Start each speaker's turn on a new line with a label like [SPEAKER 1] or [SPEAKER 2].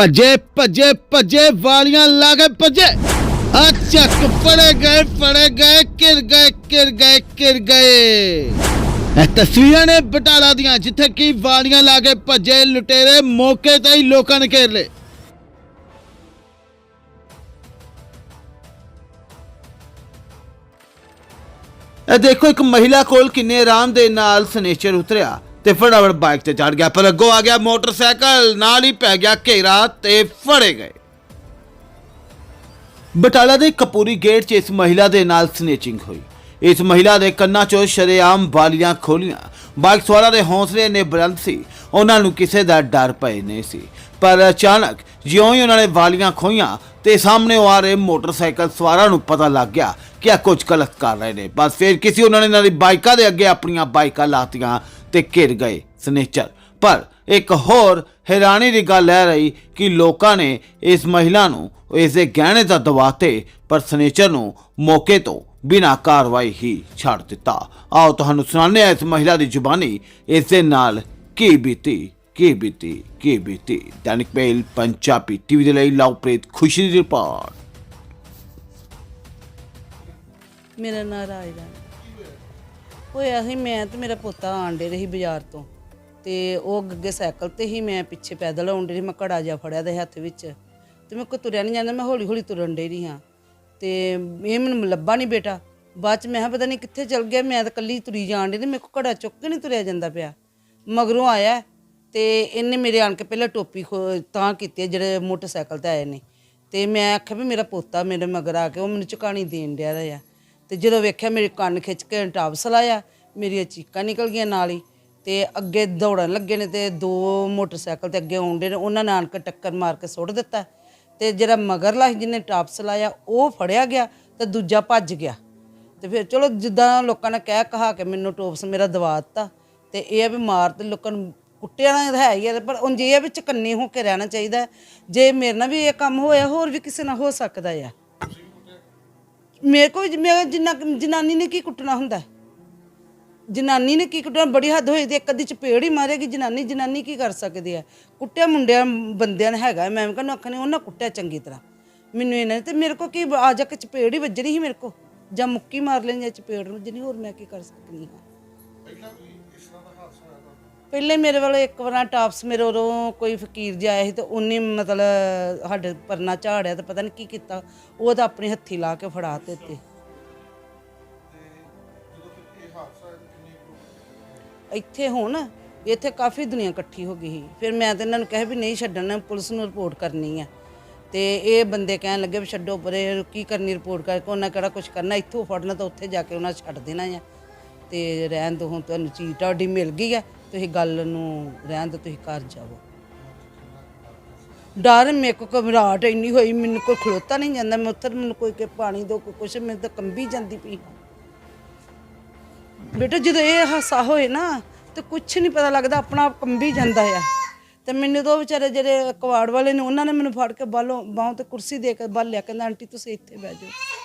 [SPEAKER 1] ਭੱਜੇ ਭੱਜੇ ਭੱਜੇ, ਵਾਲੀਆਂ ਲਾ ਕੇ ਭੱਜੇ। ਆ ਚੱਕ, ਫੜੇ ਗਏ ਫੜੇ ਗਏ ਕਿਰ ਗਏ ਕਿਰ ਗਏ ਕਿਰ ਗਏ। ਇਹ ਤਸਵੀਰਾਂ ਨੇ ਬਟਾਲਾ ਦੀਆਂ, ਜਿੱਥੇ ਕਿ ਵਾਲੀਆਂ ਲਾ ਕੇ ਭੱਜੇ ਲੁਟੇਰੇ ਮੌਕੇ ਤੇ ਹੀ ਲੋਕਾਂ ਨੇ ਘੇਰ ਲਏ। ਇਹ ਦੇਖੋ, ਇੱਕ ਮਹਿਲਾ ਕੋਲ ਕਿੰਨੇ ਆਰਾਮ ਦੇ ਨਾਲ ਸਨੇਚਰ ਉਤਰਿਆ। ਤੇ ਫਟਾਫਟ ਬਾਈਕ ਤੇ ਚੜ ਗਿਆ। ਪਰ ਅੱਗੋਂ ਆ ਗਿਆ ਮੋਟਰਸਾਈਕਲ, ਨਾਲ ਹੀ ਪੈ ਗਿਆ ਘੇਰਾ ਤੇ ਫੜੇ ਗਏ। ਬਟਾਲਾ ਦੇ ਕਪੂਰੀ ਗੇਟ 'ਚ ਇਸ ਮਹਿਲਾ ਦੇ ਨਾਲ ਸਨੇਚਿੰਗ ਹੋਈ। ਇਸ ਮਹਿਲਾ ਦੇ ਕੰਨਾਂ 'ਚੋਂ ਸ਼ਰੇਆਮ ਵਾਲੀਆਂ ਖੋਲੀਆਂ। ਬਾਈਕ ਸਵਾਰਾਂ ਦੇ ਹੌਸਲੇ ਨੇ ਬੁਲੰਦ ਸੀ, ਉਹਨਾਂ ਨੂੰ ਕਿਸੇ ਦਾ ਡਰ ਪਏ ਨਹੀਂ ਸੀ। ਪਰ ਅਚਾਨਕ ਜਿਉਂ ਹੀ ਉਹਨਾਂ ਨੇ ਵਾਲੀਆਂ ਖੋਈਆਂ ਤੇ ਸਾਹਮਣੇ ਆ ਰਹੇ ਮੋਟਰਸਾਈਕਲ ਸਵਾਰਾਂ ਨੂੰ ਪਤਾ ਲੱਗ ਗਿਆ ਕਿ ਆ ਕੁਝ ਗਲਤ ਕਰ ਰਹੇ ਨੇ। ਬਸ ਫਿਰ ਕਿਸੇ ਉਹਨਾਂ ਨੇ ਇਹਨਾਂ ਦੀ ਬਾਈਕਾਂ ਦੇ ਅੱਗੇ ਆਪਣੀਆਂ ਬਾਈਕਾਂ ਲਾਤੀਆਂ ਤੇ ਘਿਰ ਗਏ ਸਨੇਚਰ। ਪਰ ਇੱਕ ਹੋਰ ਹੈਰਾਨੀ ਦੀ ਗੱਲ ਹੈ ਰਹੀ ਕਿ ਲੋਕਾਂ ਨੇ ਇਸ ਮਹਿਲਾ ਨੂੰ ਇਸ ਦੇ ਗਹਿਣੇ ਤਾਂ ਦਵਾਤੇ ਪਰ ਸਨੇਚਰ ਨੂੰ ਮੌਕੇ ਤੋਂ ਬਿਨਾਂ ਕਾਰਵਾਈ ਹੀ ਛੱਡ ਦਿੱਤਾ। ਆਓ ਤੁਹਾਨੂੰ ਸੁਣਾਉਂਦੇ ਹਾਂ ਇਸ ਮਹਿਲਾ ਦੀ ਜ਼ੁਬਾਨੀ। ਇਸ ਦੇ ਨਾਲ ਕੀ ਬੀਤੀ ਕੀ ਬੀਤੀ ਕੀ ਬੀਤੀ? ਦੈਨਿਕ ਮੇਲ, ਪੰਜਾਬੀ ਟੀਵੀ ਦੇ ਲਈ ਲਵਪ੍ਰੀਤ ਖੁਸ਼ੀ ਦੀ ਰਿਪੋਰਟ।
[SPEAKER 2] ਮੇਰਾ ਨਾਂ ਰਾਜਦਾਨ ਹੋਇਆ ਸੀ, ਮੈਂ ਤੇ ਮੇਰਾ ਪੋਤਾ ਆਂਡੇ ਰਹੀ ਬਾਜ਼ਾਰ ਤੋਂ ਤੇ ਉਹ ਅੱਗੇ ਸਾਈਕਲ ਤੇ ਹੀ ਮੈਂ ਪਿੱਛੇ ਪੈਦਲ ਆਉਂਦੇ ਰਹੀ ਮੈਂ ਘੜਾ ਜਿਹਾ ਫੜਿਆ ਦੇ ਹੱਥ ਵਿੱਚ ਤੇ ਮੈਂ ਕੋ ਤੁਰਿਆ ਨਹੀਂ ਜਾਂਦਾ, ਮੈਂ ਹੌਲੀ ਹੌਲੀ ਤੁਰਨ ਡੇ ਰਹੀ ਹਾਂ ਤੇ ਇਹ ਮੈਨੂੰ ਲੱਭਾ ਨਹੀਂ ਬੇਟਾ। ਬਾਅਦ ਚ ਮੈਂ ਕਿਹਾ ਪਤਾ ਨਹੀਂ ਕਿੱਥੇ ਚਲ ਗਿਆ, ਮੈਂ ਤਾਂ ਕੱਲੀ ਤੁਰੀ ਜਾਣ ਡਈ ਤੇ ਮੇਰੇ ਕੋ ਘੜਾ ਚੁੱਕ ਕੇ ਨਹੀਂ ਤੁਰਿਆ ਜਾਂਦਾ ਪਿਆ। ਮਗਰੋਂ ਆਇਆ ਤੇ ਇਹਨੇ ਮੇਰੇ ਆਣ ਕੇ ਪਹਿਲਾਂ ਟੋਪੀ ਖੋ- ਤਾਂ ਕੀਤੀ ਹੈ ਜਿਹੜੇ ਮੋਟਰਸਾਈਕਲ ਤੇ ਆਏ ਨੇ। ਤੇ ਮੈਂ ਆਖਿਆ ਵੀ ਮੇਰਾ ਪੋਤਾ ਮੇਰੇ ਮਗਰ ਆ ਕੇ, ਉਹ ਮੈਨੂੰ ਚੁਕਾਣੀ ਦੇਣ ਡਿਆ ਦਾ ਆ। ਤੇ ਜਦੋਂ ਵੇਖਿਆ ਮੇਰੇ ਕੰਨ ਖਿੱਚ ਕੇ ਟਾਪਸ ਲਾਇਆ, ਮੇਰੀਆਂ ਚੀਕਾਂ ਨਿਕਲ ਗਈਆਂ ਨਾਲ ਹੀ ਤੇ ਅੱਗੇ ਦੌੜਨ ਲੱਗੇ ਨੇ ਤੇ ਦੋ ਮੋਟਰਸਾਈਕਲ ਤੇ ਅੱਗੇ ਆਉਂਦੇ ਨੇ, ਉਹਨਾਂ ਨੇ ਆਣ ਕੇ ਟੱਕਰ ਮਾਰ ਕੇ ਸੁੱਟ ਦਿੱਤਾ। ਤੇ ਜਿਹੜਾ ਮਗਰਲਾ ਸੀ ਜਿਹਨੇ ਟਾਪਸ ਲਾਇਆ, ਉਹ ਫੜਿਆ ਗਿਆ ਤੇ ਦੂਜਾ ਭੱਜ ਗਿਆ। ਤੇ ਫਿਰ ਚਲੋ ਜਿੱਦਾਂ ਲੋਕਾਂ ਨੇ ਕਹਿ ਕਹਾ ਕੇ ਮੈਨੂੰ ਟੋਪਸ ਮੇਰਾ ਦਵਾ ਦਿੱਤਾ, ਤੇ ਇਹ ਆ ਵੀ ਮਾਰ ਤੇ ਲੋਕਾਂ ਨੂੰ ਕੁੱਟਿਆ ਨਾ ਹੈ ਹੀ ਆ, ਪਰ ਉਂਝ ਇਹ ਆ ਵੀ ਚਕੰਨੇ ਹੋ ਕੇ ਰਹਿਣਾ ਚਾਹੀਦਾ। ਜੇ ਮੇਰੇ ਨਾਲ ਵੀ ਇਹ ਕੰਮ ਹੋਇਆ, ਹੋਰ ਵੀ ਕਿਸੇ ਨਾਲ ਹੋ ਸਕਦਾ ਆ। ਮੇਰੇ ਕੋਲ ਮੈਂ ਜਿੰਨਾ ਜਨਾਨੀ ਨੇ ਕੀ ਕੁੱਟਣਾ ਹੁੰਦਾ? ਜਨਾਨੀ ਨੇ ਕੀ ਕੁੱਟਣਾ? ਬੜੀ ਹੱਦ ਹੋਈ ਤੇ ਇੱਕ ਅੱਧੀ ਚਪੇੜ ਹੀ ਮਾਰੇਗੀ। ਜਨਾਨੀ ਜਨਾਨੀ ਕੀ ਕਰ ਸਕਦੀ ਹੈ? ਕੁੱਟਿਆ ਮੁੰਡਿਆਂ ਬੰਦਿਆਂ ਨੇ ਹੈਗਾ। ਮੈਂ ਕਹਿੰਦਾ ਅੱਖਾਂ ਨੇ ਉਹਨਾਂ ਕੁੱਟਿਆ ਚੰਗੀ ਤਰ੍ਹਾਂ। ਮੈਨੂੰ ਇਹਨਾਂ ਨੇ ਤੇ ਮੇਰੇ ਕੋ ਕੀ ਆ ਜਾ ਕੇ ਚਪੇੜ ਹੀ ਵੱਜਣੀ ਸੀ ਮੇਰੇ ਕੋ ਜਾਂ ਮੁੱਕੀ ਮਾਰ ਲੈਣੀ ਜਾਂ ਚਪੇੜ ਨੂੰ, ਜਿੰਨੀ ਹੋਰ ਮੈਂ ਕੀ ਕਰ ਸਕਦੀ ਹਾਂ? ਪਹਿਲੇ ਮੇਰੇ ਵੱਲ ਇੱਕ ਵਾਰ ਟਾਪਸ ਮੇਰੇ ਉਦੋਂ ਕੋਈ ਫਕੀਰ ਜਿਹਾ ਆਇਆ ਸੀ ਤੇ ਉਹਨੇ ਮਤਲਬ ਸਾਡੇ ਪਰਨਾ ਝਾੜਿਆ ਤੇ ਪਤਾ ਨਹੀਂ ਕੀ ਕੀਤਾ। ਉਹ ਤਾਂ ਆਪਣੇ ਹੱਥੀ ਲਾ ਕੇ ਫੜਾ ਤੇ ਤੇ ਇੱਥੇ ਹੁਣ ਇੱਥੇ ਕਾਫੀ ਦੁਨੀਆ ਇਕੱਠੀ ਹੋ ਗਈ ਸੀ। ਫਿਰ ਮੈਂ ਤਾਂ ਇਹਨਾਂ ਨੂੰ ਕਿਹਾ ਵੀ ਨਹੀਂ ਛੱਡਣਾ ਪੁਲਿਸ ਨੂੰ ਰਿਪੋਰਟ ਕਰਨੀ ਹੈ ਤੇ ਇਹ ਬੰਦੇ ਕਹਿਣ ਲੱਗੇ ਵੀ ਛੱਡੋ ਪਰੇ, ਕੀ ਕਰਨੀ ਰਿਪੋਰਟ ਕਰਕੇ, ਉਹਨਾਂ ਕਿਹੜਾ ਕੁਝ ਕਰਨਾ, ਇੱਥੋਂ ਫੜਨਾ ਤਾਂ ਉੱਥੇ ਜਾ ਕੇ ਉਹਨਾਂ ਛੱਡ ਦੇਣਾ ਆ। ਤੇ ਰਹਿਣ ਦੋ, ਹੁਣ ਤੁਹਾਨੂੰ ਚੀਜ਼ ਤੁਹਾਡੀ ਮਿਲ ਗਈ ਹੈ, ਤੁਸੀਂ ਗੱਲ ਨੂੰ ਰਹਿਣ ਦੋ, ਤੁਸੀਂ ਘਰ ਜਾਓ ਡਰ ਮੇਰੇ ਕੋ ਘਬਰਾਹਟ ਇੰਨੀ ਹੋਈ, ਮੈਨੂੰ ਕੋਈ ਖਲੋਤਾ ਨਹੀਂ ਜਾਂਦਾ, ਮੈਂ ਉੱਥੇ ਮੈਨੂੰ ਕੋਈ ਕੇ ਪਾਣੀ ਦੋ, ਕੋਈ ਕੁਛ, ਮੈਨੂੰ ਤਾਂ ਕੰਬੀ ਜਾਂਦੀ ਪਈ। ਬੇਟਾ ਜਦੋਂ ਇਹ ਹਾਸਾ ਹੋਏ ਨਾ, ਤੇ ਕੁਛ ਨਹੀਂ ਪਤਾ ਲੱਗਦਾ, ਆਪਣਾ ਆਪ ਕੰਬੀ ਜਾਂਦਾ ਆ। ਤੇ ਮੈਨੂੰ ਤਾਂ ਉਹ ਵਿਚਾਰੇ ਜਿਹੜੇ ਕਵਾੜ ਵਾਲੇ ਨੇ, ਉਹਨਾਂ ਨੇ ਮੈਨੂੰ ਫੜ ਕੇ ਬਾਹਲੋਂ ਬਾਹੋਂ ਤੇ ਕੁਰਸੀ ਦੇ ਕੇ ਬਾਹਰ ਲਿਆ, ਕਹਿੰਦਾ, ਆਂਟੀ, ਤੁਸੀਂ ਇੱਥੇ ਬਹਿ ਜਾਓ।